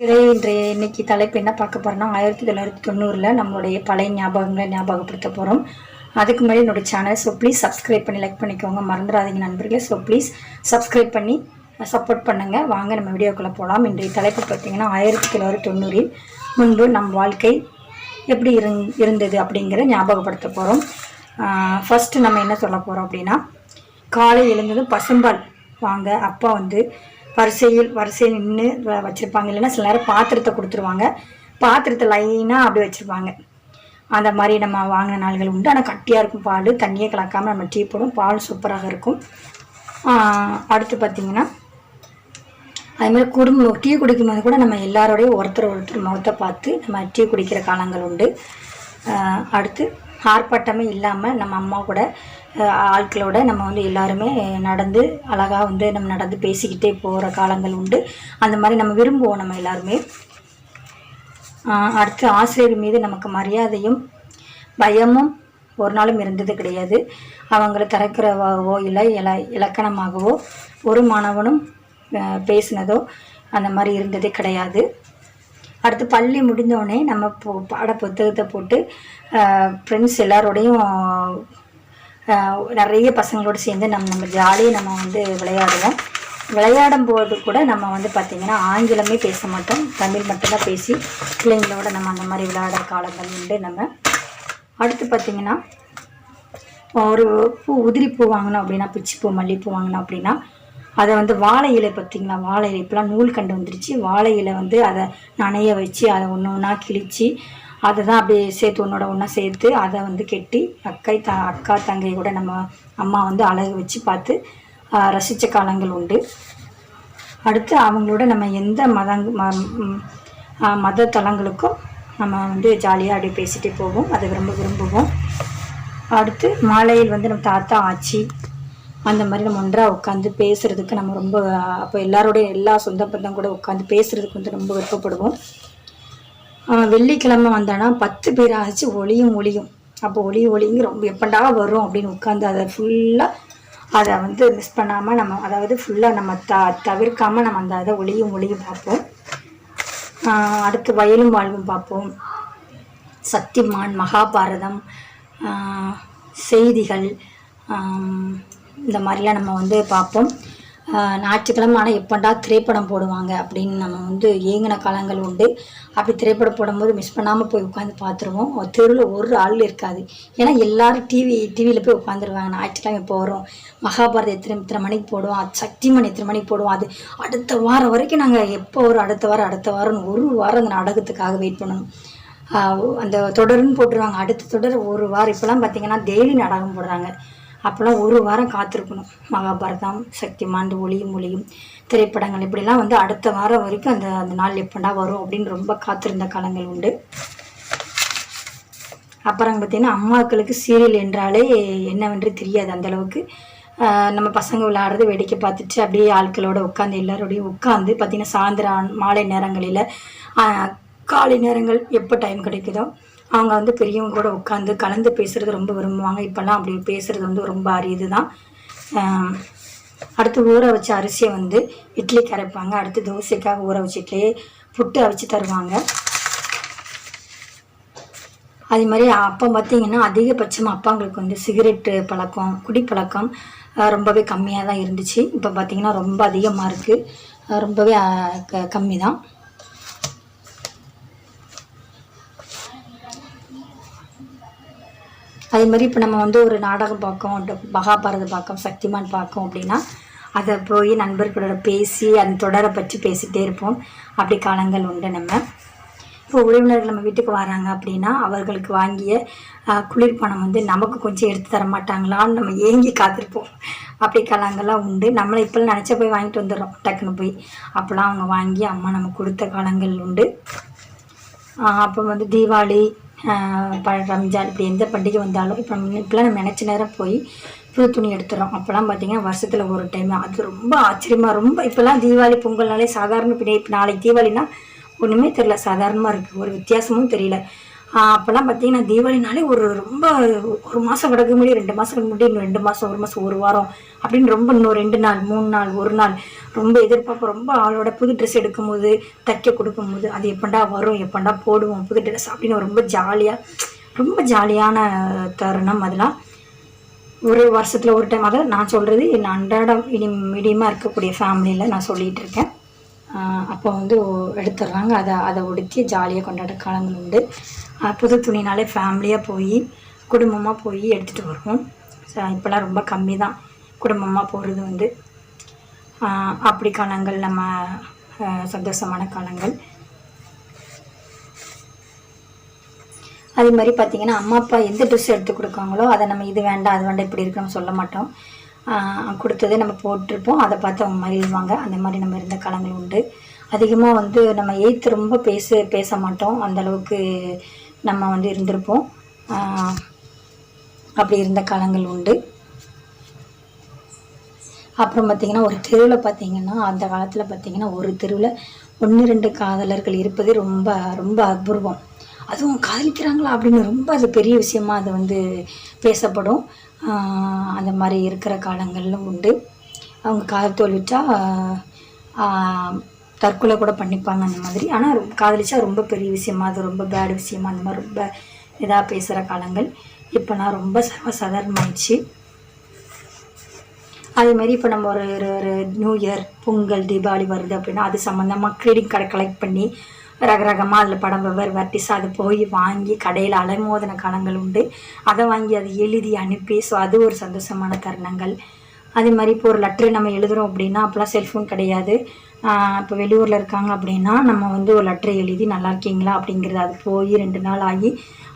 இதே இன்றைய இன்னைக்கு தலைப்பு என்ன பார்க்க போறோம்னா ஆயிரத்தி தொள்ளாயிரத்தி தொண்ணூறில் நம்மளுடைய பழைய ஞாபகங்களை ஞாபகப்படுத்த போகிறோம் அதுக்கு முன்னாடி என்னுடைய சேனல் ஸோ ப்ளீஸ் சப்ஸ்கிரைப் பண்ணி லைக் பண்ணிக்கோங்க. மறந்துடாதீங்க நண்பர்களே ஸோ ப்ளீஸ் சப்ஸ்கிரைப் பண்ணி சப்போர்ட் பண்ணுங்கள் வாங்க நம்ம வீடியோக்குள்ளே போகலாம் இன்றைய தலைப்பு பார்த்தீங்கன்னா ஆயிரத்தி தொள்ளாயிரத்தி தொண்ணூறில் முன்பு நம் வாழ்க்கை எப்படி இருந் இருந்தது அப்படிங்கிறத ஞாபகப்படுத்த போகிறோம் ஃபஸ்ட்டு நம்ம என்ன சொல்ல போகிறோம் அப்படின்னா காலை எழுந்ததும் பசும்பால் வாங்க. அப்பா வந்து வரிசையில் வரிசையில் நின்று வச்சுருப்பாங்க. இல்லைன்னா சில நேரம் பாத்திரத்தை கொடுத்துருவாங்க. பாத்திரத்தை லைனாக அப்படி வச்சுருப்பாங்க. அந்த மாதிரி நம்ம வாங்கின நாள்கள் உண்டு. ஆனால் கட்டியாக இருக்கும் பால். தண்ணியே கலக்காமல் நம்ம டீ போடும். பால் சூப்பராக இருக்கும். அடுத்து பார்த்திங்கன்னா அதுமாதிரி குடும்பம் டீ குடிக்கும்போது கூட நம்ம எல்லாரோடையும் ஒருத்தர் ஒருத்தர் முகத்தை பார்த்து நம்ம டீ குடிக்கிற காலங்கள் உண்டு. அடுத்து ஆர்ப்பாட்டமே இல்லாமல் நம்ம அம்மா கூட ஆட்களோட நம்ம வந்து எல்லாருமே நடந்து அழகாக வந்து நம்ம நடந்து பேசிக்கிட்டே போகிற காலங்கள் உண்டு. அந்த மாதிரி நம்ம விரும்புவோம் நம்ம எல்லாருமே. அடுத்து ஆசிரியர் மீது நமக்கு மரியாதையும் பயமும் ஒரு நாளும் இருந்தது கிடையாது. அவங்களை திறக்கிறவாகவோ இல்லை இல இலக்கணமாகவோ ஒரு மாணவனும் பேசினதோ அந்த மாதிரி இருந்ததே கிடையாது. அடுத்து பள்ளி முடிஞ்சோடனே நம்ம பாட புத்தகத்தை போட்டு ஃப்ரெண்ட்ஸ் எல்லாரோடையும் நிறைய பசங்களோடு சேர்ந்து நம்ம நம்ம ஜாலியாக நம்ம வந்து விளையாடுவோம். விளையாடும் போது கூட நம்ம வந்து பார்த்திங்கன்னா ஆங்கிலமே பேச மாட்டோம். தமிழ் மட்டும்தான் பேசி பிள்ளைங்களோட நம்ம அந்த மாதிரி விளையாடுற காலங்கள் உண்டு நம்ம. அடுத்து பார்த்திங்கன்னா ஒரு பூ உதிரி பூ வாங்கினோம் அப்படின்னா பிச்சிப்பூ மல்லிகைப்பூ வாங்கினோம் அப்படின்னா அதை வந்து வாழை இலை பார்த்திங்களா வாழை இலை இப்போலாம் நூல் கண்டு வந்துருச்சு. வாழை இலை வந்து அதை நனைய வச்சு அதை ஒன்று ஒன்றா கிழிச்சு அதை தான் அப்படியே சேர்த்து ஒன்றோட ஒன்றா சேர்த்து அதை வந்து கெட்டி அக்கை த அக்கா தங்கை கூட நம்ம அம்மா வந்து அழகு வச்சு பார்த்து ரசித்த காலங்கள் உண்டு. அடுத்து அவங்களோட நம்ம எந்த மதங் ம மத தலங்களுக்கும் நம்ம வந்து ஜாலியாக அப்படியே பேசிகிட்டே போவோம். அதை ரொம்ப விரும்புவோம். அடுத்து மாலையில் வந்து நம்ம தாத்தா ஆச்சி அந்த மாதிரி நம்ம ஒன்றாக உட்காந்து பேசுகிறதுக்கு நம்ம ரொம்ப அப்போ எல்லாரோடைய எல்லா சொந்த பந்தம் கூட உட்காந்து பேசுகிறதுக்கு வந்து ரொம்ப விருப்பப்படுவோம். வெள்ளிக்கிழமை வந்தானா பத்து பேர் ஆச்சு ஒளியும் ஒளியும். அப்போ ஒளி ஒளிங்க ரொம்ப எப்படா வரும் அப்படின்னு உட்காந்து அதை ஃபுல்லாக அதை வந்து மிஸ் பண்ணாமல் நம்ம அதாவது ஃபுல்லாக நம்ம த தவிர்க்காமல் நம்ம அந்த அதை ஒளியும் ஒளியும் பார்ப்போம். அடுத்து வயலும் வாழ்வும் பார்ப்போம். சக்திமான் மகாபாரதம் செய்திகள் இந்த மாதிரிலாம் நம்ம வந்து பார்ப்போம். ஞாயிற்றுக்கிழமை ஆனால் எப்பண்டா திரைப்படம் போடுவாங்க அப்படின்னு நம்ம வந்து ஏங்கின காலங்கள் உண்டு. அப்படி திரைப்படம் போடும்போது மிஸ் பண்ணாமல் போய் உட்காந்து பார்த்துருவோம். தெருவில் ஒரு ஆள் இருக்காது. ஏன்னா எல்லாரும் டிவி டிவியில் போய் உட்காந்துருவாங்க ஞாயிற்றுக்கிழமை இப்போ வரும் மகாபாரதம் எத்தனை இத்தனை மணிக்கு போடுவோம். அது சக்திமன் எத்தனை மணிக்கு போடுவோம். அது அடுத்த வாரம் வரைக்கும் நாங்கள் எப்போ வரும்? அடுத்த வாரம் அடுத்த வாரம் ஒரு வாரம் அந்த நாடகத்துக்காக வெயிட் பண்ணணும். அந்த தொடர்னு போட்டுருவாங்க. அடுத்த தொடர் ஒரு வாரம். இப்போலாம் பார்த்தீங்கன்னா டெய்லி நாடகம் போடுறாங்க. அப்போல்லாம் ஒரு வாரம் காத்திருக்கணும். மகாபாரதம் சக்திமான் ஒளியும் ஒளியும் திரைப்படங்கள் இப்படிலாம் வந்து அடுத்த வாரம் வரைக்கும் அந்த அந்த நாள் எப்படா வரும் அப்படின்னு ரொம்ப காத்திருந்த காலங்கள் உண்டு. அப்புறம் பார்த்தீங்கன்னா அம்மாக்களுக்கு சீரியல் என்றாலே என்னவென்று தெரியாது அந்த அளவுக்கு. நம்ம பசங்க விளையாடுறது வேடிக்கை பார்த்துட்டு அப்படியே ஆட்களோட உட்காந்து எல்லாரோடையும் உட்காந்து பார்த்தீங்கன்னா சாயந்தரம் மாலை நேரங்களில் காலை நேரங்கள் எப்போ டைம் கிடைக்குதோ அவங்க வந்து பெரியவங்க கூட உட்காந்து கலந்து பேசுகிறது ரொம்ப விரும்புவாங்க. இப்போல்லாம் அப்படி பேசுகிறது வந்து ரொம்ப அரியது தான் அடுத்து ஊற வச்ச அரிசியை வந்து இட்லி கரைப்பாங்க. அடுத்து தோசைக்காக ஊற வச்ச புட்டு அவிச்சு தருவாங்க. அதே மாதிரி அப்போ பார்த்தீங்கன்னா அதிகபட்சமாக அப்பாங்களுக்கு வந்து சிகரெட்டு பழக்கம் குடிப்பழக்கம் ரொம்பவே கம்மியாக தான் இருந்துச்சு. இப்போ பார்த்தீங்கன்னா ரொம்ப அதிகமாக இருக்குது ரொம்பவே க கம்மி தான் அதே மாதிரி இப்போ நம்ம வந்து ஒரு நாடகம் பார்க்கோம் மகாபாரதம் பார்க்கோம் சக்திமான் பார்க்கோம் அப்படின்னா அதை போய் நண்பர்களோட பேசி அந்த தொடரை பற்றி பேசிகிட்டே இருப்போம். அப்படி காலங்கள் உண்டு நம்ம. இப்போ உறவினர்கள் நம்ம வீட்டுக்கு வராங்க அப்படின்னா அவர்களுக்கு வாங்கிய குளிர்பானம் வந்து நமக்கு கொஞ்சம் எடுத்து தர மாட்டாங்களான்னு நம்ம ஏங்கி காத்திருப்போம். அப்படி காலங்கள்லாம் உண்டு. நம்மளை இப்போல்லாம் நினச்ச போய் வாங்கிட்டு வந்துடுறோம் டக்குன்னு போய். அப்போல்லாம் அவங்க வாங்கி அம்மா நம்ம கொடுத்த காலங்கள் உண்டு. அப்போ வந்து தீபாவளி ரம்ஜான் இப்படி எந்த பண்டிகை வந்தாலும் இப்போ நம்ம இப்போலாம் நம்ம நினச்ச நேரம் போய் புது துணி எடுத்துறோம். அப்போல்லாம் பார்த்தீங்கன்னா வருஷத்தில் ஒரு டைம் அது ரொம்ப ஆச்சரியமாக ரொம்ப இப்போல்லாம் தீபாவளி பொங்கல்னாலே சாதாரண பிடி இப்போ நாளைக்கு தீபாவளினா ஒன்றுமே தெரில சாதாரணமாக இருக்குது ஒரு வித்தியாசமும் தெரியல. அப்போல்லாம் பார்த்தீங்கன்னா தீபாவளினாலே ஒரு ரொம்ப ஒரு மாதம் கிடக்க முடியும் ரெண்டு மாதம் முன்னாடி இன்னும் ரெண்டு மாதம் ஒரு மாதம் ஒரு வாரம் அப்படின்னு ரொம்ப இன்னும் ரெண்டு நாள் மூணு நாள் ஒரு நாள் ரொம்ப எதிர்பார்ப்பு ரொம்ப ஆளோட புது ட்ரெஸ் எடுக்கும்போது தைக்க கொடுக்கும்போது அது எப்பண்டா வரும் எப்பண்டா போடுவோம் புது ட்ரெஸ் அப்படின்னு ரொம்ப ஜாலியாக ரொம்ப ஜாலியான தருணம் அதெல்லாம். ஒரு வருஷத்தில் ஒரு டைம் அதாவது நான் சொல்கிறது என் அன்றாடம் இனி மீடியமாக இருக்கக்கூடிய ஃபேமிலியில் நான் சொல்லிகிட்டு இருக்கேன். அப்போ வந்து எடுத்துடுறாங்க. அதை அதை உடுத்தி ஜாலியாக கொண்டாட காலங்கள் உண்டு. புது துணினாலே ஃபேமிலியாக போய் குடும்பமாக போய் எடுத்துகிட்டு வருவோம். இப்போலாம் ரொம்ப கம்மி தான் குடும்பமாக போகிறது வந்து அப்படி காலங்கள் நம்ம சந்தோஷமான காலங்கள். அதே மாதிரி பார்த்தீங்கன்னா அம்மா அப்பா எந்த ட்ரெஸ் எடுத்து கொடுக்காங்களோ அதை நம்ம இது வேண்டாம் அது வேண்டாம் இப்படி இருக்கணும்னு சொல்ல மாட்டோம். கொடுத்ததே நம்ம போட்டிருப்போம். அதை பார்த்து அவங்க மகிழ்வாங்க. அந்த மாதிரி நம்ம இருந்த காலங்கள் உண்டு. அதிகமாக வந்து நம்ம எய்த்து ரொம்ப பேச பேச மாட்டோம். அந்த அளவுக்கு நம்ம வந்து இருந்திருப்போம். ஆஹ் அப்படி இருந்த காலங்கள் உண்டு. அப்புறம் பார்த்தீங்கன்னா ஒரு தெருவில் பார்த்தீங்கன்னா அந்த காலத்தில் பார்த்தீங்கன்னா ஒரு தெருவில் ஒன்று ரெண்டு காதலர்கள் இருப்பது ரொம்ப ரொம்ப அபூர்வம். அதுவும் காதலிக்கிறாங்களா அப்படின்னு ரொம்ப அது பெரிய விஷயமா அது வந்து பேசப்படும். அந்த மாதிரி இருக்கிற காலங்களும் உண்டு. அவங்க காதல் தோல்விட்டா தற்கொலை கூட பண்ணிப்பாங்க அந்த மாதிரி. ஆனால் காதலிச்சா ரொம்ப பெரிய விஷயமா அது ரொம்ப பேட் விஷயமா அந்த மாதிரி ரொம்ப இதாக பேசுகிற காலங்கள். இப்போலாம் ரொம்ப சர்வசாதாரணமாயிடுச்சு. அதேமாரி இப்போ நம்ம ஒரு ஒரு ஒரு நியூ இயர் பொங்கல் தீபாவளி வருது அப்படின்னா அது சம்மந்தமாக க்ரீடிங் கார்டை கலெக்ட் பண்ணி ரகரகமாக அதில் படம் வெவ்வேறு வெர்டிஸ் அதை போய் வாங்கி கடையில் அலைமோதன காலங்கள் உண்டு. அதை வாங்கி அதை எழுதி அனுப்பி ஸோ அது ஒரு சந்தோஷமான தருணங்கள். அதே மாதிரி இப்போ ஒரு லெட்ரு நம்ம எழுதுகிறோம் அப்படின்னா அப்போலாம் செல்ஃபோன் கிடையாது. இப்போ வெளியூரில் இருக்காங்க அப்படின்னா நம்ம வந்து ஒரு லெட்ரு எழுதி நல்லா இருக்கீங்களா? அப்படிங்கிறது அது போய் ரெண்டு நாள் ஆகி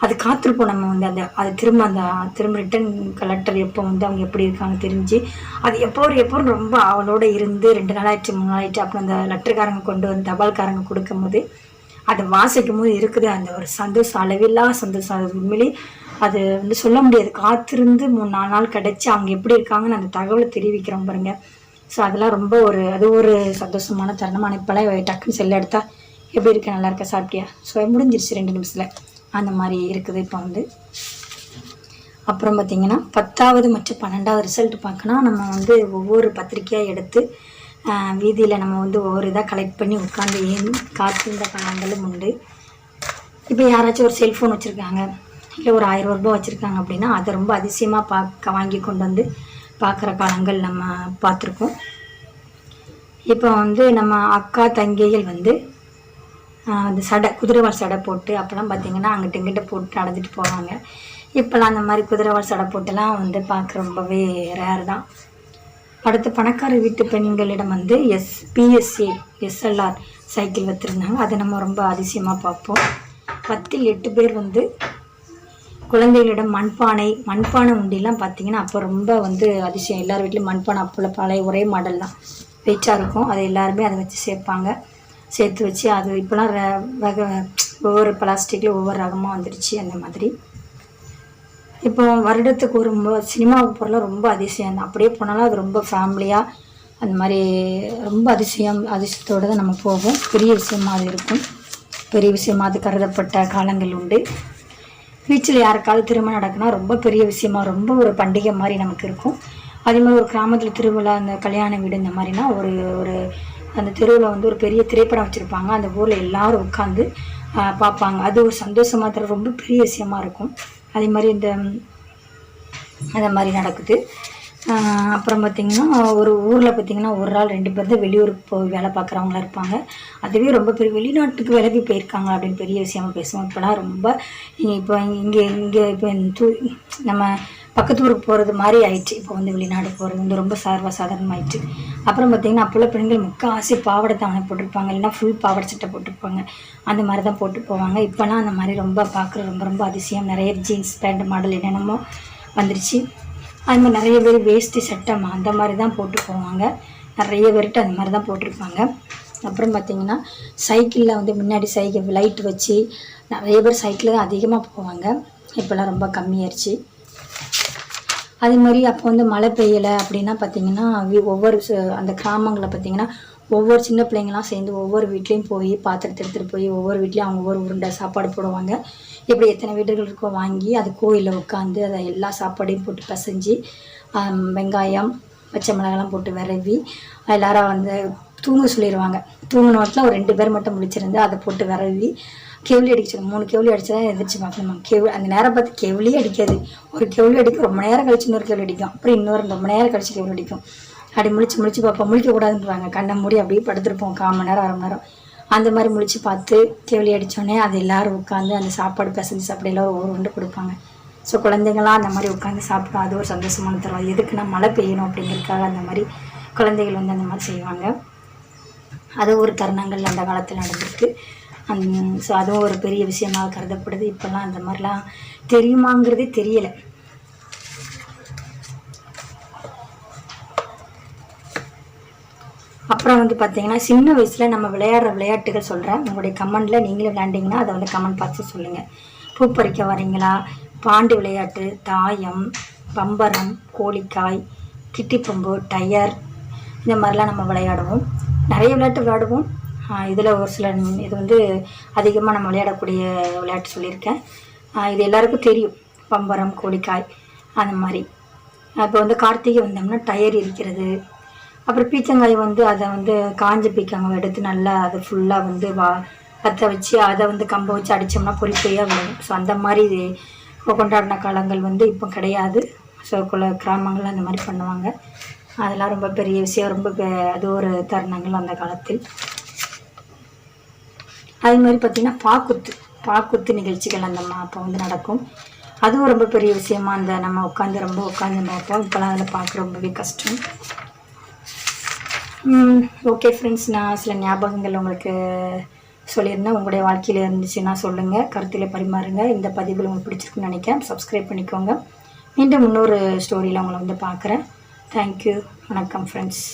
அது காத்திருப்போம் நம்ம வந்து அந்த அது திரும்ப அந்த திரும்ப ரிட்டன் லெட்டர் எப்போ வந்து அவங்க எப்படி இருக்காங்க தெரிஞ்சு அது எப்போ ஒரு எப்போ ரொம்ப அவளோட இருந்து ரெண்டு நாள் ஆயிடுச்சு மூணு நாள் ஆயிடுச்சு அப்புறம் அந்த லெட்டருக்காரங்க கொண்டு வந்து தபால்காரங்க கொடுக்கும்போது அதை வாசிக்கும் போது இருக்குது அந்த ஒரு சந்தோஷம் அளவில்லா சந்தோஷம் அது உண்மையிலே அது வந்து சொல்ல முடியாது. காத்திருந்து மூணு நாலு நாள் கிடச்சி அவங்க எப்படி இருக்காங்கன்னு அந்த தகவலை தெரிவிக்கிறோம் பாருங்க. ஸோ அதெல்லாம் ரொம்ப ஒரு அது ஒரு சந்தோஷமான தருணமான இப்போலாம் டக்குன்னு செல்ல எடுத்தா எப்படி இருக்க? நல்லா இருக்க சாப்பிட்டியா? ஸோ முடிஞ்சிருச்சு ரெண்டு நிமிஷத்தில். அந்த மாதிரி இருக்குது இப்போ வந்து. அப்புறம் பார்த்திங்கன்னா பத்தாவது மற்றும் பன்னெண்டாவது ரிசல்ட் பார்க்கணும் நம்ம வந்து ஒவ்வொரு பத்திரிக்கையாக எடுத்து வீதியில் நம்ம வந்து ஒவ்வொரு இதாக கலெக்ட் பண்ணி உட்காந்து ஏன் காத்திருந்த காலங்களும் உண்டு. இப்போ யாராச்சும் ஒரு செல்ஃபோன் வச்சுருக்காங்க இல்லை ஒரு ஆயிரம் ரூபாய் வச்சுருக்காங்க அப்படின்னா அதை ரொம்ப அதிசயமாக பார்க்க வாங்கி கொண்டு வந்து பார்க்குற காலங்கள் நம்ம பார்த்துருக்கோம். இப்போ வந்து நம்ம அக்கா தங்கைகள் வந்து அந்த சடை குதிரைவால் சடை போட்டு அப்போல்லாம் பார்த்திங்கன்னா அங்கிட்ட இங்கிட்ட போட்டு நடந்துட்டு போவாங்க. இப்போல்லாம் அந்த மாதிரி குதிரைவால் சடை போட்டுலாம் வந்து பார்க்க ரொம்பவே ரேர் தான். அடுத்து பணக்கார வீட்டு பெண்களிடம் வந்து எஸ் பிஎஸ்சி எஸ்எல்ஆர் சைக்கிள் வச்சுருந்தாங்க அதை நம்ம ரொம்ப அதிசயமாக பார்ப்போம். பத்தில் எட்டு பேர் வந்து குழந்தைகளிடம் மண்பானை மண்பானை உண்டிலாம் பார்த்தீங்கன்னா அப்போ ரொம்ப வந்து அதிசயம். எல்லார் வீட்லேயும் மண்பானை அப்போல பழைய ஒரே மாடல் தான். வெயிட்டாக இருக்கும். அதை எல்லாருமே அதை வச்சு சேர்ப்பாங்க. சேர்த்து வச்சு அது இப்போலாம் ர- வகை ஒவ்வொரு பிளாஸ்டிக்கில் ஒவ்வொரு ரகமாக வந்துடுச்சு அந்த மாதிரி. இப்போ வருடத்துக்கு ஒரு சினிமாவுக்கு போகிறலாம் ரொம்ப அதிசயம். தான் அப்படியே போனாலும் அது ரொம்ப ஃபேமிலியாக அந்த மாதிரி ரொம்ப அதிசயம் அதிசயத்தோடு தான் நம்ம போவோம். பெரிய விஷயமா அது இருக்கும். பெரிய விஷயமா அது கருதப்பட்ட காலங்கள் உண்டு. வீச்சில் யாருக்காவது திருமணம் நடக்குன்னா ரொம்ப பெரிய விஷயமா ரொம்ப ஒரு பண்டிகை மாதிரி நமக்கு இருக்கும். அதே மாதிரி ஒரு கிராமத்தில் திருவிழா அந்த கல்யாண வீடு இந்த மாதிரினா ஒரு ஒரு அந்த தெருவில் வந்து ஒரு பெரிய திரைப்படம் வச்சுருப்பாங்க. அந்த ஊரில் எல்லாரும் உட்காந்து பார்ப்பாங்க. அது ஒரு சந்தோஷமாக தர ரொம்ப பெரிய விஷயமா இருக்கும். அதே மாதிரி இந்த அதை மாதிரி நடக்குது. அப்புறம் பார்த்திங்கன்னா ஒரு ஊரில் பார்த்திங்கன்னா ஒரு ஆள் ரெண்டு பேர் தான் வெளியூருக்கு போய் வேலை பார்க்குறவங்களா இருப்பாங்க. அதுவே ரொம்ப பெரிய வெளிநாட்டுக்கு வேலைக்கு போயிருக்காங்க அப்படின்னு பெரிய விஷயமா பேசுவோம். இப்போலாம் ரொம்ப இப்போ இங்கே இங்கே இப்போ தூ நம்ம பக்கத்து ஊருக்கு போகிறது மாதிரி ஆயிடுச்சு இப்போ வந்து வெளிநாடு போகிறது வந்து ரொம்ப சர்வசாதாரணமாயிடுச்சு அப்புறம் பார்த்திங்கன்னா அப்போல்லாம் பெண்கள் முக்கால்வாசி பாவாடை தாவணை போட்டிருப்பாங்க இல்லைன்னா ஃபுல் பாவாடை சட்டை போட்டிருப்பாங்க. அந்த மாதிரி தான் போட்டு போவாங்க. இப்போலாம் அந்த மாதிரி ரொம்ப பார்க்குற ரொம்ப ரொம்ப அதிசயம். நிறைய ஜீன்ஸ் பேண்ட் மாடல் என்னென்னமோ வந்துருச்சு. அது மாதிரி நிறைய பேர் வேஷ்டி சட்டம் அந்த மாதிரி தான் போட்டு போவாங்க. நிறைய பேர்கிட்ட அந்த மாதிரி தான் போட்டிருப்பாங்க. அப்புறம் பார்த்தீங்கன்னா சைக்கிளில் வந்து முன்னாடி சைக்கிள் லைட் வச்சு நிறைய பேர் சைக்கிளில் தான் அதிகமாக போவாங்க. இப்போல்லாம் ரொம்ப கம்மியாயிருச்சு. அதே மாதிரி அப்போ வந்து மழை பெய்யலை அப்படின்னா பார்த்தீங்கன்னா ஒவ்வொரு ச- அந்த கிராமங்களில் பார்த்தீங்கன்னா ஒவ்வொரு சின்ன பிள்ளைங்களாம் சேர்ந்து ஒவ்வொரு வீட்லேயும் போய் பாத்திரத்தை எடுத்துகிட்டு போய் ஒவ்வொரு வீட்லேயும் அவங்க ஒவ்வொரு உருண்டை சாப்பாடு போடுவாங்க. இப்படி எத்தனை வீடுகள் இருக்கோ வாங்கி அது கோயிலில் உட்காந்து அதை எல்லா சாப்பாடையும் போட்டு பசைஞ்சு வெங்காயம் பச்சை மிளகாலாம் போட்டு விரவி எல்லாரும் வந்து தூங்க சொல்லிடுவாங்க தூங்கின ஒரு ரெண்டு பேர் மட்டும் முடிச்சிருந்து அதை போட்டு விரவி கெவுளி அடிச்சிடும் மூணு கெவுளி அடிச்சு தான் எந்திரிச்சு பார்க்கணுமா? கெவு அந்த நேரம் பார்த்து கெவுளியே அடிக்காது. ஒரு கெவுளி அடிக்கும் ரொம்ப நேரம் கழிச்சு இன்னொரு கெவுளி அடிக்கும். அப்புறம் இன்னொரு ரொம்ப நேரம் கழிச்சு கெவுளி அடிக்கும். அப்படி முழிச்சு முழிச்சு பார்ப்போம். முழிக்கக்கூடாதுன்றாங்க கண்ணை மூடி அப்படியே படுத்துருப்போம். கால் மணி நேரம் அரை மணி நேரம். அந்த மாதிரி முழிச்சு பார்த்து கேவலி அடித்தோடனே அது எல்லாரும் உட்காந்து அந்த சாப்பாடு பிசைஞ்சு சாப்பிட எல்லாரும் ஒவ்வொரு உண்டு கொடுப்பாங்க. ஸோ குழந்தைங்களாம் அந்த மாதிரி உட்காந்து சாப்பிடும் அது ஒரு சந்தோஷமான தரும் எதுக்குன்னா மழை பெய்யணும் அப்படிங்கிறதுக்காக அந்த மாதிரி குழந்தைகள் வந்து அந்த மாதிரி செய்வாங்க. அது ஒரு தருணங்கள் அந்த காலத்தில் நடந்திருக்கு. ஸோ அதுவும் ஒரு பெரிய விஷயமாக கருதப்படுது. இப்போல்லாம் அந்த மாதிரிலாம் தெரியுமாங்கிறதே தெரியலை. அப்புறம் வந்து பார்த்தீங்கன்னா சின்ன வயசில் நம்ம விளையாடுற விளையாட்டுகள் சொல்கிறேன் உங்களுடைய கமெண்டில் நீங்களே விளையாண்டிங்கன்னா அதை வந்து கமெண்ட் பார்த்து சொல்லுங்கள் பூ பறிக்க வரீங்களா? பாண்டி விளையாட்டு தாயம் பம்பரம் கோழிக்காய் கிட்டிப்பம்பு டயர் இந்த மாதிரிலாம் நம்ம விளையாடுவோம். நிறைய விளையாட்டு விளையாடுவோம். இதில் ஒரு சில இது வந்து அதிகமாக நம்ம விளையாடக்கூடிய விளையாட்டு சொல்லியிருக்கேன். இது எல்லாருக்கும் தெரியும். பம்பரம் கோழிக்காய் அந்த மாதிரி. இப்போ வந்து கார்த்திகை வந்தோம்னா டயர் இருக்கிறது அப்புறம் பீச்சங்காய் வந்து அதை வந்து காஞ்ச பீக்கங்காய் எடுத்து நல்லா அதை ஃபுல்லாக வந்து வா பற்ற வச்சு அதை வந்து கம்பை வச்சு அடித்தோம்னா பொறிப்பையாக பொறியாக விழும் ஸோ அந்த மாதிரி இப்போ கொண்டாடின காலங்கள் வந்து இப்போ கிடையாது. ஸோ குல கிராமங்கள் அந்த மாதிரி பண்ணுவாங்க. அதெல்லாம் ரொம்ப பெரிய விஷயம். ரொம்ப பெ- அது ஒரு தருணங்கள் அந்த காலத்தில். அதே மாதிரி பார்த்திங்கன்னா பாக்குத்து பாக்குத்து நிகழ்ச்சிகள் அந்த அப்போ வந்து நடக்கும். அதுவும் ரொம்ப பெரிய விஷயமா அந்த நம்ம உட்காந்து ரொம்ப உட்காந்து பார்ப்போம். இப்போலாம் அதில் பார்க்க ரொம்பவே கஷ்டம். ஓகே ஃப்ரெண்ட்ஸ் நான் சில ஞாபகங்கள் உங்களுக்கு சொல்லியிருந்தேன். உங்களுடைய வாழ்க்கையில் இருந்துச்சுன்னா சொல்லுங்கள் கருத்தில் பரிமாறுங்க. இந்த பதிவில் உங்களுக்கு பிடிச்சிருக்குன்னு நினைக்கிறேன். சப்ஸ்கிரைப் பண்ணிக்கோங்க. மீண்டும் இன்னொரு ஸ்டோரியில் உங்களை வந்து பார்க்குறேன். தேங்க்யூ வணக்கம் ஃப்ரெண்ட்ஸ்